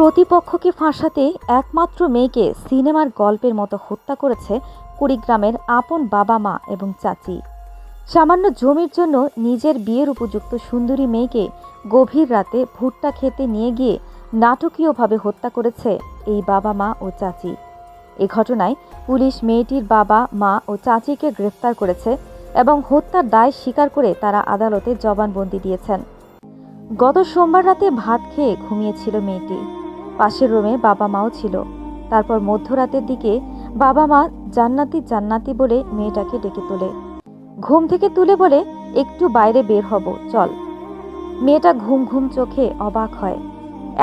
প্রতিপক্ষকে ফাঁসাতে একমাত্র মেয়েকে সিনেমার গল্পের মতো হত্যা করেছে কুড়িগ্রামের আপন বাবা মা এবং চাচি। সামান্য জমির জন্য নিজের বিয়ের উপযুক্ত সুন্দরী মেয়েকে গভীর রাতে ভুট্টা খেতে নিয়ে গিয়ে নাটকীয়ভাবে হত্যা করেছে এই বাবা মা ও চাচি। এ ঘটনায় পুলিশ মেয়েটির বাবা, মা ও চাচিকে গ্রেফতার করেছে এবং হত্যার দায় স্বীকার করে তারা আদালতে জবানবন্দি দিয়েছেন। গত সোমবার রাতে ভাত খেয়ে ঘুমিয়েছিল মেয়েটি। পাশের রুমে বাবা মাও ছিল। তারপর মধ্যরাতের দিকে বাবা মা জান্নাতি জান্নাতি বলে মেয়েটাকে ডেকে তোলে। ঘুম থেকে তুলে বলে, একটু বাইরে বের হব, চল। মেয়েটা ঘুম ঘুম চোখে অবাক হয়।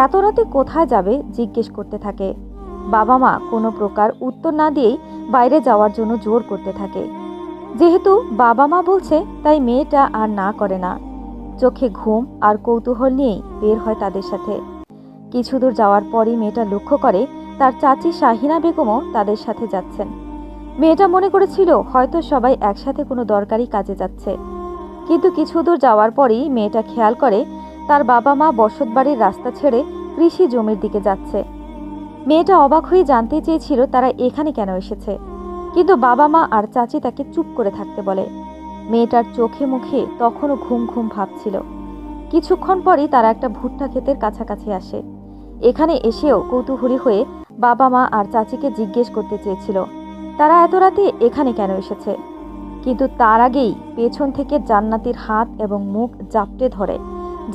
এত রাতে কোথায় যাবে জিজ্ঞেস করতে থাকে। বাবা মা কোনো প্রকার উত্তর না দিয়েই বাইরে যাওয়ার জন্য জোর করতে থাকে। যেহেতু বাবা মা বলছে, তাই মেয়েটা আর না করে না। চোখে ঘুম আর কৌতূহল নিয়েই বের হয় তাদের সাথে। কিছু দূর যাওয়ার পরই মেয়েটা লক্ষ্য করে তার চাচি শাহিনা বেগমও তাদের সাথে যাচ্ছেন। মেয়েটা মনে করেছিল হয়তো সবাই একসাথে কোনো দরকারি কাজে যাচ্ছে। কিন্তু কিছু দূর যাওয়ার পরেই মেয়েটা খেয়াল করে তার বাবা মা বসতবাড়ির রাস্তা ছেড়ে কৃষি জমির দিকে যাচ্ছে। মেয়েটা অবাক হয়ে জানতে চেয়েছিল তারা এখানে কেন এসেছে। কিন্তু বাবা মা আর চাচি তাকে চুপ করে থাকতে বলে। মেয়েটার চোখে মুখে তখনও ঘুম ঘুম ভাবছিল। কিছুক্ষণ পরই তারা একটা ভুট্টা ক্ষেতের কাছাকাছি আসে। এখানে এসেও কৌতূহলী হয়ে বাবা মা আর চাচিকে জিজ্ঞেস করতে চেয়েছিল, তারা এত রাতে এখানে কেন এসেছে? কিন্তু তার আগেই পেছন থেকে জান্নাতির হাত এবং মুখ জাপটে ধরে,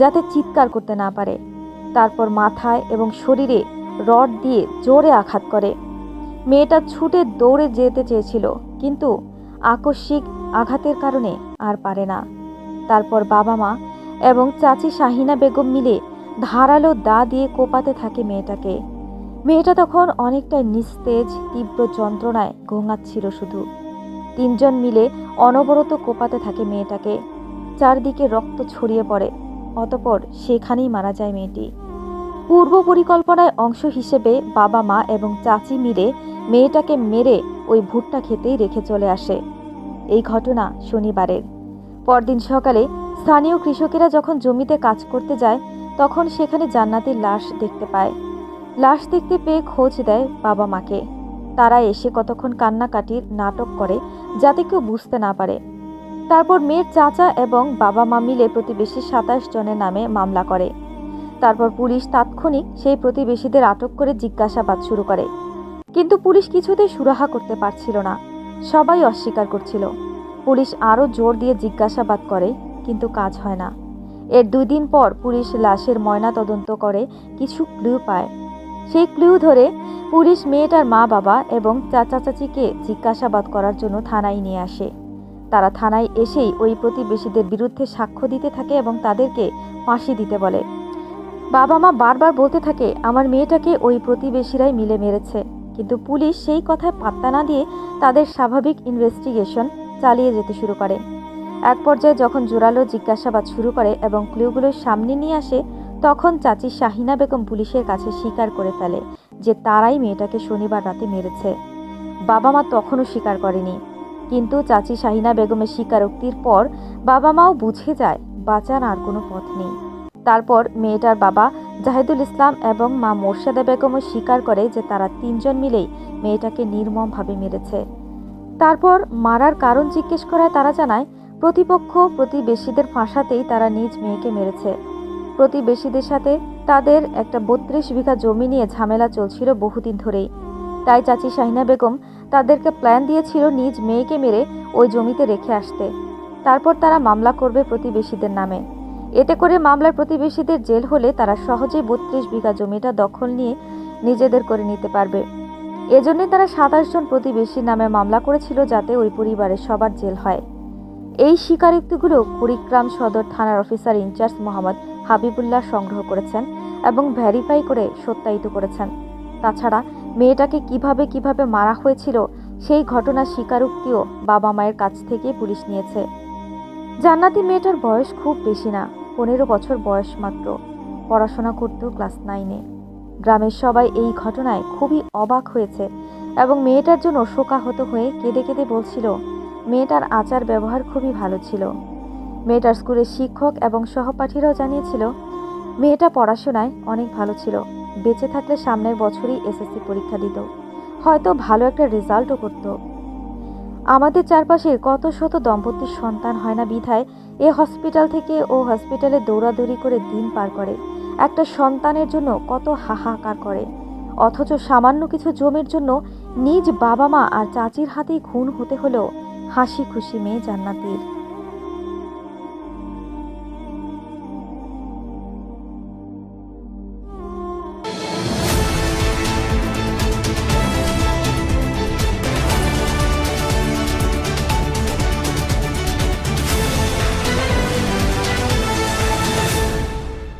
যাতে চিৎকার করতে না পারে। তারপর মাথায় এবং শরীরে রড দিয়ে জোরে আঘাত করে। মেয়েটা ছুটে দৌড়ে যেতে চেয়েছিল, কিন্তু আকস্মিক আঘাতের কারণে আর পারে না। তারপর বাবা মা এবং চাচি শাহিনা বেগম মিলে ধারালো দা দিয়ে কোপাতে থাকে মেয়েটাকে। মেয়েটা তখন অনেকটাই নিস্তেজ, তীব্র যন্ত্রণায় ঘুমাচ্ছিল শুধু। তিনজন মিলে অনবরত কোপাতে থাকে মেয়েটাকে। চারদিকে রক্ত ছড়িয়ে পড়ে, অতপর সেখানেই মারা যায় মেয়েটি। পূর্ব পরিকল্পনায় অংশ হিসেবে বাবা মা এবং চাচি মিলে মেয়েটাকে মেরে ওই ভুট্টা খেতেই রেখে চলে আসে। এই ঘটনা শনিবারের। পরদিন সকালে স্থানীয় কৃষকেরা যখন জমিতে কাজ করতে যায় তখন সেখানে জান্নাতের লাশ দেখতে পায়। লাশ দেখতে পেয়ে খোঁজ দেয় বাবা মাকে। তারা এসে কতক্ষণ কান্নাকাটির নাটক করে যাতে কেউ বুঝতে না পারে। তারপর মেয়ের চাচা এবং বাবা মা মিলে প্রতিবেশী সাতাশ জনের নামে মামলা করে। তারপর পুলিশ তাৎক্ষণিক সেই প্রতিবেশীদের আটক করে জিজ্ঞাসাবাদ শুরু করে। কিন্তু পুলিশ কিছুতেই সুরাহা করতে পারছিল না। সবাই অস্বীকার করছিল। পুলিশ আরও জোর দিয়ে জিজ্ঞাসাবাদ করে, কিন্তু কাজ হয় না। এর দুই দিন পর পুলিশ লাশের ময়না তদন্ত করে, কিছু ক্লু পায়। সেই ক্লু ধরে পুলিশ মেয়েটার মা বাবা এবং চাচা চাচিকে জিজ্ঞাসাবাদ করার জন্য থানায় নিয়ে আসে। তারা থানায় এসেই ওই প্রতিবেশীদের বিরুদ্ধে সাক্ষ্য দিতে থাকে এবং তাদেরকে ফাঁসি দিতে বলে। বাবা মা বারবার বলতে থাকে, আমার মেয়েটাকে ওই প্রতিবেশীরাই মিলে মেরেছে। কিন্তু পুলিশ সেই কথায় পাত্তা না দিয়ে তাদের স্বাভাবিক ইনভেস্টিগেশন চালিয়ে যেতে শুরু করে। এক পর্যায়ে যখন জোরালো জিজ্ঞাসাবাদ শুরু করে এবং ক্লুগুলো সামনে নিয়ে আসে, তখন চাচি শাহিনা বেগম পুলিশের কাছে স্বীকার করে ফেলে যে তারাই মেয়েটাকে শনিবার রাতে মেরেছে। বাবা মা তখনও স্বীকার করেনি। কিন্তু চাচি শাহিনা বেগমের স্বীকারোক্তির পর বাবা মাও বুঝে যায়, বাঁচার আর কোনো পথ নেই। তারপর মেয়েটার বাবা জাহিদুল ইসলাম এবং মা মোর্শেদা বেগমও স্বীকার করে যে তারা তিনজন মিলেই মেয়েটাকে নির্মমভাবে মেরেছে। তারপর মারার কারণ জিজ্ঞেস করায় তারা জানায় প্রতিপক্ষ প্রতিবেশীদের ফাঁসাতেই তারা নিজ মেয়েকে মেরেছে। প্রতিবেশীদের সাথে তাদের একটা বত্রিশ বিঘা জমি নিয়ে ঝামেলা চলছিল বহুদিন ধরেই। তাই চাচি শাহিনা বেগম তাদেরকে প্ল্যান দিয়েছিল নিজ মেয়েকে মেরে ওই জমিতে রেখে আসতে। তারপর তারা মামলা করবে প্রতিবেশীদের নামে। এতে করে মামলার প্রতিবেশীদের জেল হলে তারা সহজেই বত্রিশ বিঘা জমিটা দখল নিয়ে নিজেদের করে নিতে পারবে। এজন্যে তারা সাতাশ জন প্রতিবেশীর নামে মামলা করেছিল যাতে ওই পরিবারের সবার জেল হয়। এই স্বীকারোক্তিগুলো কুড়িগ্রাম সদর থানার অফিসার ইনচার্জ মোহাম্মদ হাবিবুল্লাহ সংগ্রহ করেছেন এবং ভ্যারিফাই করে সত্যায়িত করেছেন। তাছাড়া মেয়েটাকে কীভাবে কীভাবে মারা হয়েছিল সেই ঘটনার স্বীকারোক্তিও বাবা মায়ের কাছ থেকে পুলিশ নিয়েছে। জান্নাতি মেয়েটার বয়স খুব বেশি না, পনেরো বছর বয়স মাত্র। পড়াশোনা করতো ক্লাস নাইনে। গ্রামের সবাই এই ঘটনায় খুবই অবাক হয়েছে এবং মেয়েটার জন্য শোকাহত হয়ে কেঁদে কেঁদে বলছিল মেয়েটার আচার ব্যবহার খুবই ভালো ছিল। মেয়েটার স্কুলের শিক্ষক এবং সহপাঠীরাও জানিয়েছিল, মেয়েটা পড়াশোনায় অনেক ভালো ছিল। বেঁচে থাকলে সামনের বছরই এসএসসি পরীক্ষা দিত। হয়তো ভালো একটা রেজাল্টও করত। আমাদের চারপাশে কত শত দম্পতির সন্তান হয় না বিধায় এ হসপিটাল থেকে ও হসপিটালে দৌড়াদৌড়ি করে দিন পার করে। একটা সন্তানের জন্য কত হাহাকার করে। অথচ সামান্য কিছু জমির জন্য নিজ বাবা মা আর চাচির হাতেই খুন হতে হলো হাসি খুশি মেয়ে জান্নাতির।